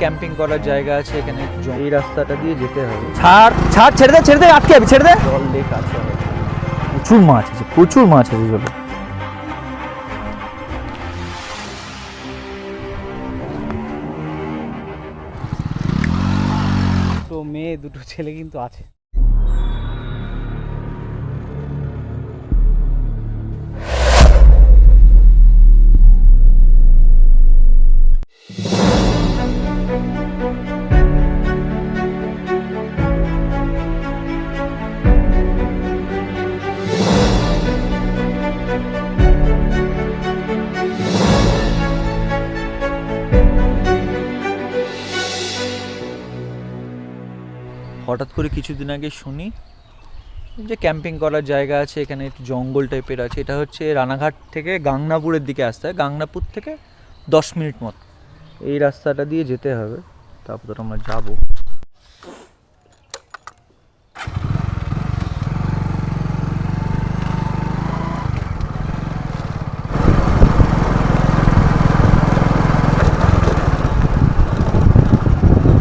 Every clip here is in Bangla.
ক্যাম্পিং করার জায়গা আছে এখানে এই রাস্তাটা দিয়ে যেতে হবে। ছাড় ছাড় ছেড়ে দে ছেড়ে দে আটকে আবি ছেড়ে দে। জল লেক আছে প্রচুর মাছ আছে প্রচুর মাছ আছে জলে তো মেয়ে দুটো ছেলে কিন্তু আছে। হঠাৎ করে কিছুদিন আগে শুনি যে ক্যাম্পিং করার জায়গা আছে, এখানে একটু জঙ্গল টাইপের আছে। এটা হচ্ছে রানাঘাট থেকে গাংনাপুরের দিকে আসতে হয় গাংনাপুর থেকে দশ মিনিট মতো। এই রাস্তাটা দিয়ে যেতে হবে, তারপর আমরা যাব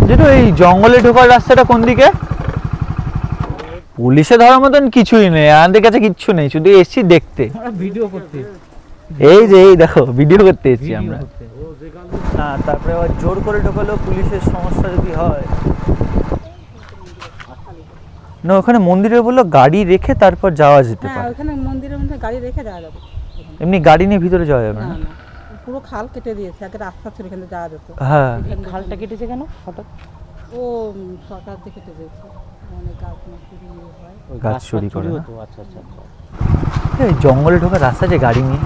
যেটা এই জঙ্গলে ঢোকার রাস্তাটা কোন দিকে? পুলিশে ধরার মতন কিছুই নেই আমাদের কাছে কিচ্ছু নেই শুধু এসছি দেখতে। ভিডিও করতে এই যে এই দেখো ভিডিও করতে এসেছি আমরা। না তারপরে আবার জোর করে ঢোকালেও পুলিশের সমস্যা যদি হয়। না ওখানে মন্দিরে বলল গাড়ি রেখে তারপর যাওয়া যেতে হ্যাঁ পারে। ওখানে মন্দিরের মধ্যে গাড়ি রেখে যাওয়া যাবে। এমনি গাড়ি নিয়ে ভিতরে যাওয়া যাবে না? পুরো খাল কেটে দিয়েছে আগে রাস্তা ছিল এখানে যাওয়া যেত। হ্যাঁ। খালটা কেটেছে কেন? হঠাৎ? ও সরকার থেকে কেটে দিয়েছে অনেক গাছ চুরি হয়। গাছ গাছ চুরি করে হতো আচ্ছা আচ্ছা আচ্ছা। এই জঙ্গলে ঢোকার রাস্তা যে গাড়ি নিয়ে?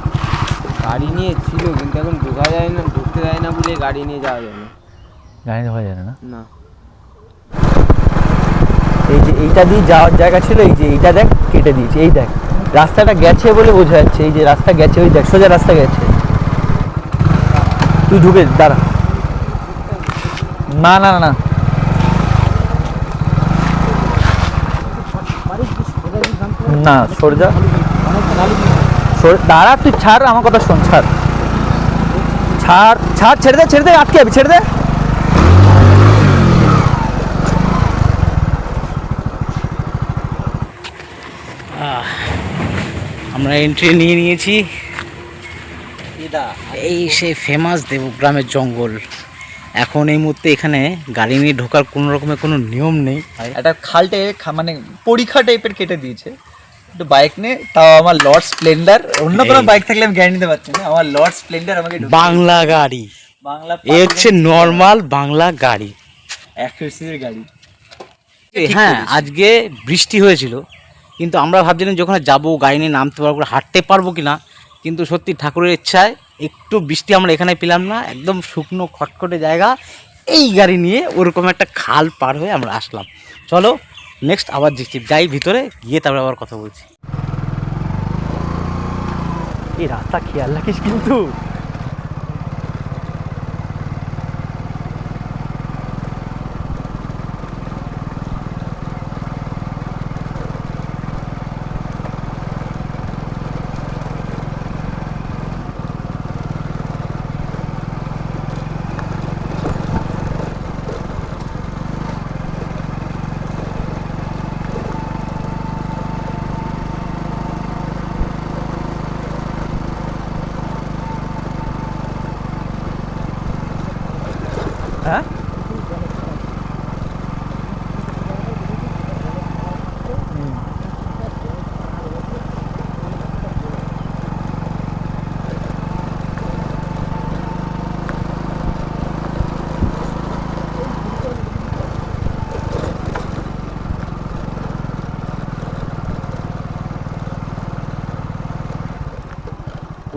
গাড়ি নিয়ে ছিল কিন্তু এখন ঢোকা যায় না ঢুকতে যায় না বলে গাড়ি নিয়ে যাওয়া যায় না। গাড়ি ঢোকা যায় না? না। এই যে এইটা দিয়ে যাওয়ার জায়গা ছিল এই যে এইটা দেখ কেটে দিয়েছে এই দেখ। রাস্তাটা গেছে বলে বোঝা যাচ্ছে এই যে রাস্তা গেছে ওই দেখ সোজা রাস্তা গেছে। তুই ঢুকে দাঁড়া। না না না না, না সরজা দাঁড়া তুই ছাড় আমার কথা শোন ছাড়। ছাড় ছাড় ছেড়ে দে ছেড়ে দে আটকে যাবি ছেড়ে দে। আমরা এন্ট্রি নিয়ে নিয়েছি। এই সেই ফেমাস দেবগ্রামের জঙ্গল। এখন এই মুহূর্তে এখানে গাড়ি নিয়ে ঢোকার কোনো রকমের কোনো নিয়ম নেই। একটা খালটে মানে পরীক্ষা টাইপের কেটে দিয়েছে। একটু বাইক নিয়ে তাও আমার লর্ড স্প্লেন্ডার অন্য কোনো বাইক থাকলে আমি গ্যারান্টি দিতে পারছি না। আমার লর্ড স্প্লেন্ডার আমাকে বাংলা গাড়ি। বাংলা এ হচ্ছে নর্মাল বাংলা গাড়ি। একশো সিসির গাড়ি। হ্যাঁ আজকে বৃষ্টি হয়েছিল কিন্তু আমরা ভাবছিলাম যে ওখানে যাব গাড়ি নিয়ে নামতে পারব হাঁটতে পারব কি না কিন্তু সত্যি ঠাকুরের ইচ্ছায় একটু বৃষ্টি আমরা এখানে পেলাম না একদম শুকনো খটখটে জায়গা। এই গাড়ি নিয়ে ওরকম একটা খাল পার হয়ে আমরা আসলাম। চলো নেক্সট আবার দেখছি। যাই ভিতরে, গিয়ে তারপরে আবার কথা বলছি। এই রাস্তা খেয়াল রাখিস কিন্তু। হ্যাঁ?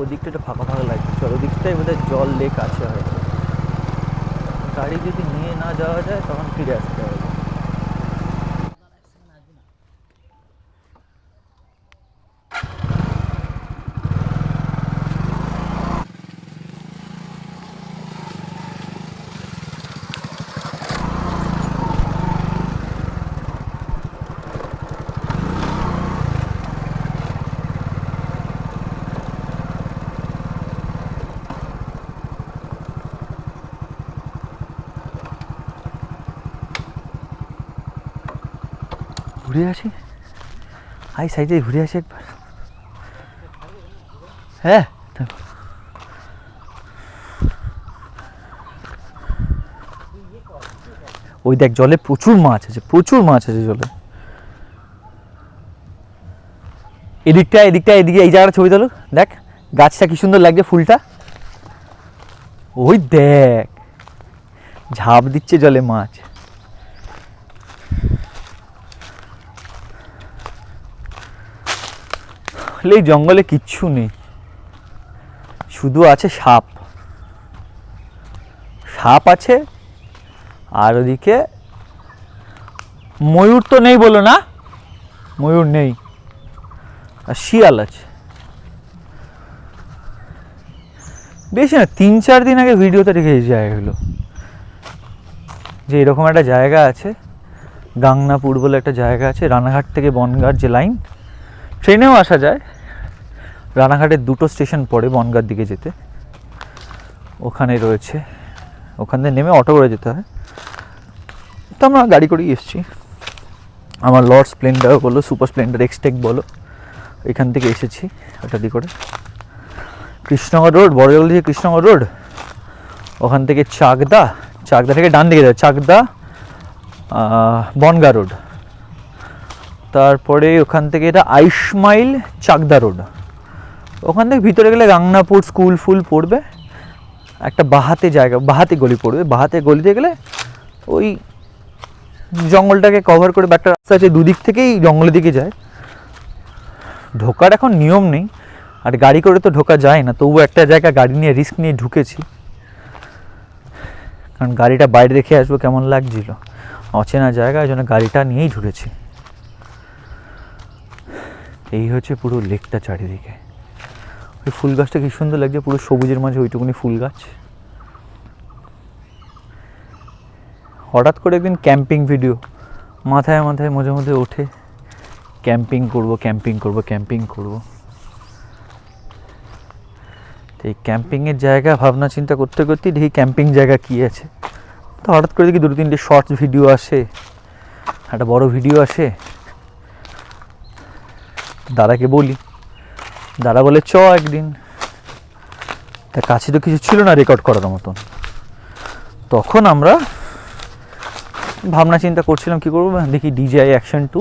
ওদিকটা একটু ফাঁকা ফাঁকা লাগছে। চল ওদিকটাই বোধহয় জল লেক আছে হয়তো। গাড়ি যদি নিয়ে না যাওয়া যায় তখন ফিরে আসতে হবে। ঘুরে আসি? আই সাইডে ঘুরে আসি একবার। হ্যাঁ। ওই দেখ জলে প্রচুর মাছ আছে, প্রচুর মাছ আছে জলে। এদিকটা এদিকটা, এদিকে এই জায়গাটা ছবি তোলো। দেখ, গাছটা কি সুন্দর লাগছে ফুলটা। ওই দেখ, ঝাঁপ দিচ্ছে জলে মাছ। হলে এই জঙ্গলে কিচ্ছু নেই। শুধু আছে সাপ। সাপ আছে, আর ওদিকে ময়ূর তো নেই বলো না? ময়ূর নেই। আর শিয়াল আছে। বেশি না, তিন চার দিন আগে ভিডিওতে রেখে এই জায়গাগুলো যে এরকম একটা জায়গা আছে, গাংনাপুর বলে একটা জায়গা আছে, রানাঘাট থেকে বনগাঁর যে লাইন ট্রেনেও আসা যায়। রানাঘাটের দুটো স্টেশন পড়ে বনগাঁর দিকে যেতে। ওখানে রয়েছে, ওখান থেকে নেমে অটো করে যেতে হয়। তো আমরা গাড়ি করেই এসেছি। আমার লর্ড স্প্লেন্ডার বলো সুপার স্প্লেন্ডার এক্সটেক বলো, এখান থেকে এসেছি ওটা দিয়ে করে। কৃষ্ণনগর রোড বড়জল থেকে কৃষ্ণনগর রোড। ওখান থেকে চাকদা চাকদা থেকে ডান দিকে যায়, চাকদা বনগা রোড। তারপরে ওখান থেকে এটা আইসমাইল চাকদা রোড। ওখান থেকে ভিতরে গেলে গাংনাপুর স্কুল ফুল পড়বে, একটা বাহাতে জায়গা, বাহাতে গলি পড়বে। বাহাতে গলিতে গেলে ওই জঙ্গলটাকে কভার করে একটা রাস্তা আছে, দুদিক থেকেই জঙ্গলের দিকে যায়। ঢোকার এখন নিয়ম নেই, আর গাড়ি করে তো ঢোকা যায় না তবু একটা জায়গা গাড়ি নিয়ে রিস্ক নিয়ে ঢুকেছি। কারণ গাড়িটা বাইরে রেখে আসব কেমন লাগছিল? অচেনা জায়গা ওই জন্য গাড়িটা নিয়েই ঢুকেছি। এই হচ্ছে পুরো লেকটা চারিদিকে। ওই ফুল গাছটা কি সুন্দর লাগছে, পুরো সবুজের মাঝে ওইটুকুনি ফুল গাছ। হঠাৎ করে একদিন ক্যাম্পিং ভিডিও, মাথায় মাথায় মাঝে মধ্যে ওঠে, ক্যাম্পিং করব ক্যাম্পিং করব ক্যাম্পিং করব। তো এই ক্যাম্পিংয়ের জায়গা ভাবনা চিন্তা করতে করতে দেখি ক্যাম্পিং জায়গা কী আছে। তো হঠাৎ করে দেখি দুটো তিনটে শর্টস ভিডিও আসে, একটা বড় ভিডিও আসে দাদাকে বলি। দাদা বলে, চ একদিন। তা কাছে তো কিছু ছিল না রেকর্ড করার মতন। তখন আমরা ভাবনা চিন্তা করছিলাম, কী করব? দেখি ডিজিআই অ্যাকশন টু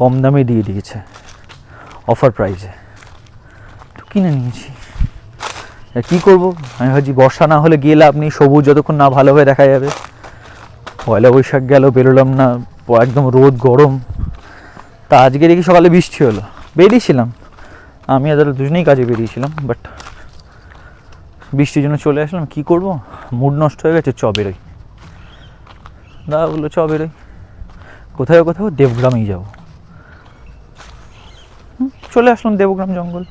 কম দামে দিয়ে দিয়েছে অফার প্রাইসে তো কিনে নিয়েছি। কী করব? আমি ভাবছি, বর্ষা না হলে গিয়ে আপনি সবুজ যতক্ষণ না ভালোভাবে দেখা যাবে। পয়লা বৈশাখ গেল, বেরোলাম না একদম রোদ গরম। তা আজকে দেখি সকালে বৃষ্টি হলো। বেরিয়েছিলাম। আমি আর দুজনেই কাজে বেরিয়েছিলাম বাট বৃষ্টির জন্য চলে আসলাম। কী করব? মুড নষ্ট হয়ে গেছে, চ বেরোই। দাদা বলল, চ বেরোই। কোথাও কোথাও দেবগ্রামেই যাব। চলে আসলাম দেবগ্রাম জঙ্গল।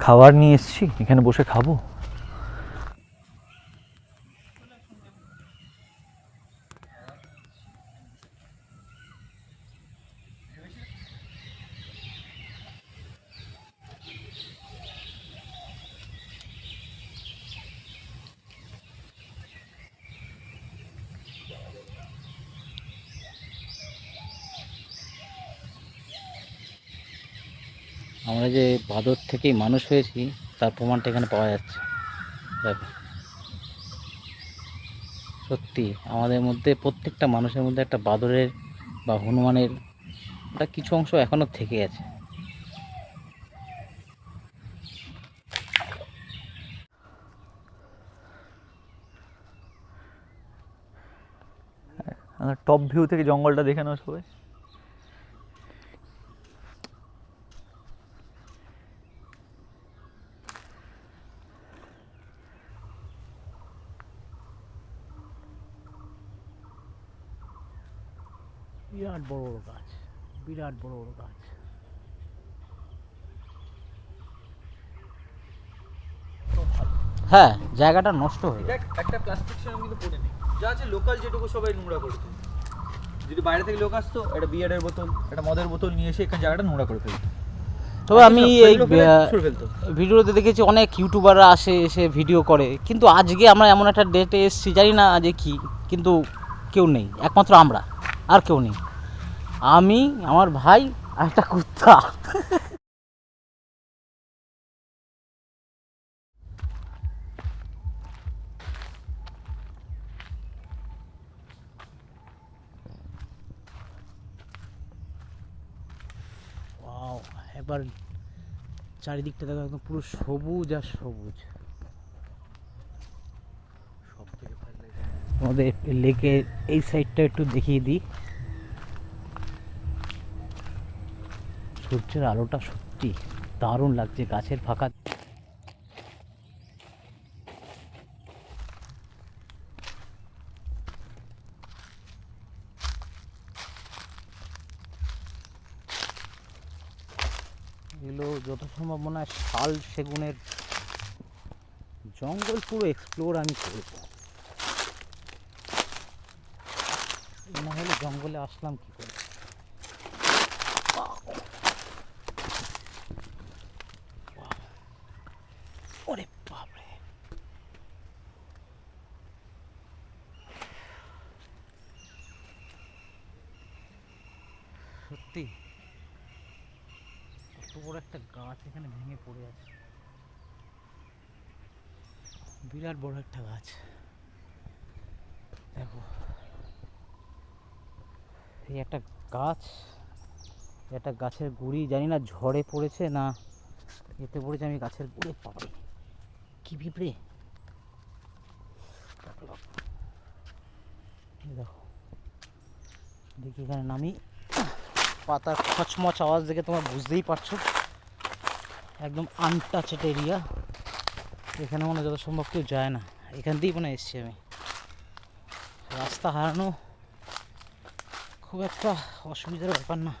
খাবার নিয়ে এসেছি, এখানে বসে খাব। আমরা যে ভাদর থেকেই মানুষ হয়েছি, তার প্রমাণটা এখানে পাওয়া যাচ্ছে। দেখো। সত্যি, আমাদের মধ্যে, প্রত্যেকটা মানুষের মধ্যে একটা বাদরের বা হনুমানের একটা কিছু অংশ এখনও থেকে আছে। টপ ভিউ থেকে জঙ্গলটা দেখে নাও সবাই। বিরাট বড় বড় গাছ বিরাট বড় বড় গাছ। হ্যাঁ জায়গাটা নষ্ট হয়ে দেখ একটা প্লাস্টিক সেরকম কিন্তু পড়ে নেই। যা আছে লোকাল যেটুকু সবাই নোংরা করেছে। যদি বাইরে থেকে লোক আসতো একটা বিয়ারের বোতল একটা মদের বোতল নিয়ে এসে এখানে জায়গাটা নোংরা করে ফেলতো। তবে আমি এই ভিডিওতে দেখেছি অনেক ইউটিউবাররা আসে এসে ভিডিও করে। কিন্তু আজকে আমরা এমন একটা ডেটে এসেছি জানি না যে কি কিন্তু কেউ নেই। একমাত্র আমরা আর কেউ নেই। আমি আমার ভাই আর একটা কুত্তা। একবার চারিদিকটা দেখো একদম পুরো সবুজ আর সবুজ। আমাদের লেকের এই সাইডটা একটু দেখিয়ে দিই। সূর্যের আলোটা সত্যি দারুণ লাগছে গাছের ফাঁকা এগুলো যত সম্ভব মনে হয় শাল সেগুনের জঙ্গল পুরো এক্সপ্লোর আমি করব। না হলে জঙ্গলে আসলাম কি করে? ওরে বাপরে। সত্যি? কত বড় একটা গাছ এখানে ভেঙে পড়ে আছে। বিরাট বড় একটা গাছ। দেখো। এই একটা গাছ? একটা গাছের গুড়ি জানি না ঝড়ে পড়েছে না এতে পড়েছে আমি গাছের গুড়ে পাবো কি পিঁপড়ে দেখো। দেখি এখানে নামি। পাতার খচমচ আওয়াজ দেখে তোমরা বুঝতেই পারছ। একদম আনটাচড এরিয়া এখানে মনে যত সম্ভব কেউ যায় না। এখান দিয়েই মনে এসছি আমি। রাস্তা হারানো খুব একটা অসুবিধার ব্যাপার না।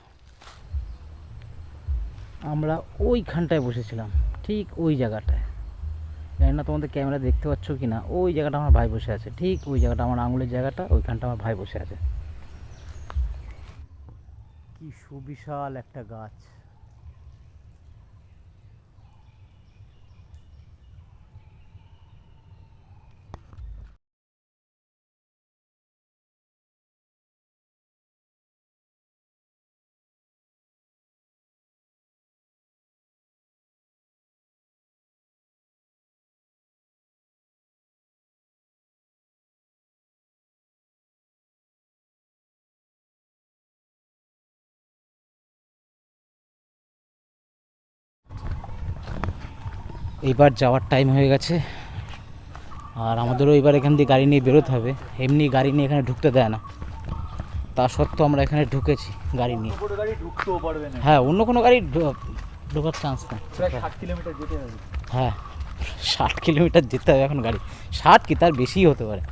আমরা ওইখানটায় বসেছিলাম। ঠিক ওই জায়গাটায়। জানি না তোমাদের ক্যামেরা দেখতে পাচ্ছ কি না ওই জায়গাটা আমার ভাই বসে আছে, ঠিক ওই জায়গাটা আমার আঙুলের জায়গাটা, ওইখানটা আমার ভাই বসে আছে। কি সুবিশাল একটা গাছ। এইবার যাওয়ার টাইম হয়ে গেছে। আর আমাদেরও এবার এখান দিয়ে গাড়ি নিয়ে বেরোতে হবে। এমনি গাড়ি নিয়ে এখানে ঢুকতে দেয় না। তা সত্ত্বেও আমরা এখানে ঢুকেছি গাড়ি নিয়ে। হ্যাঁ অন্য কোনো গাড়ি ঢোকার চান্স নেই। হ্যাঁ ষাট কিলোমিটার যেতে হবে এখন গাড়ি। ষাট কি তার বেশিই হতে পারে।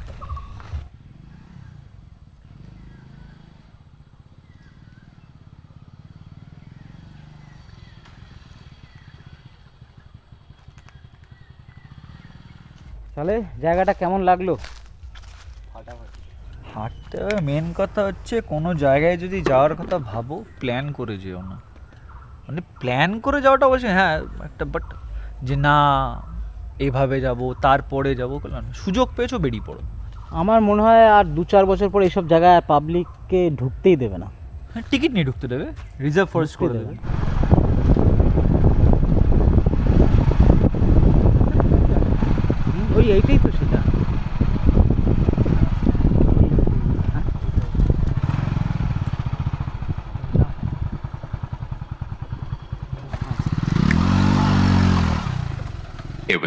তাহলে জায়গাটা কেমন লাগল? হাঁটতে হবে মেন কথা হচ্ছে কোনো জায়গায় যদি যাওয়ার কথা ভাবো প্ল্যান করে যেও না। মানে প্ল্যান করে যাওয়াটা অবশ্যই হ্যাঁ একটা বাট যে না এভাবে যাব তারপরে যাব সুযোগ পেয়েছ বেরিয়ে পড়ো। আমার মনে হয় আর দু চার বছর পর এইসব জায়গায় পাবলিককে ঢুকতেই দেবে না। হ্যাঁ টিকিট নিয়ে ঢুকতে দেবে রিজার্ভ ফরেস্ট করে দেবে।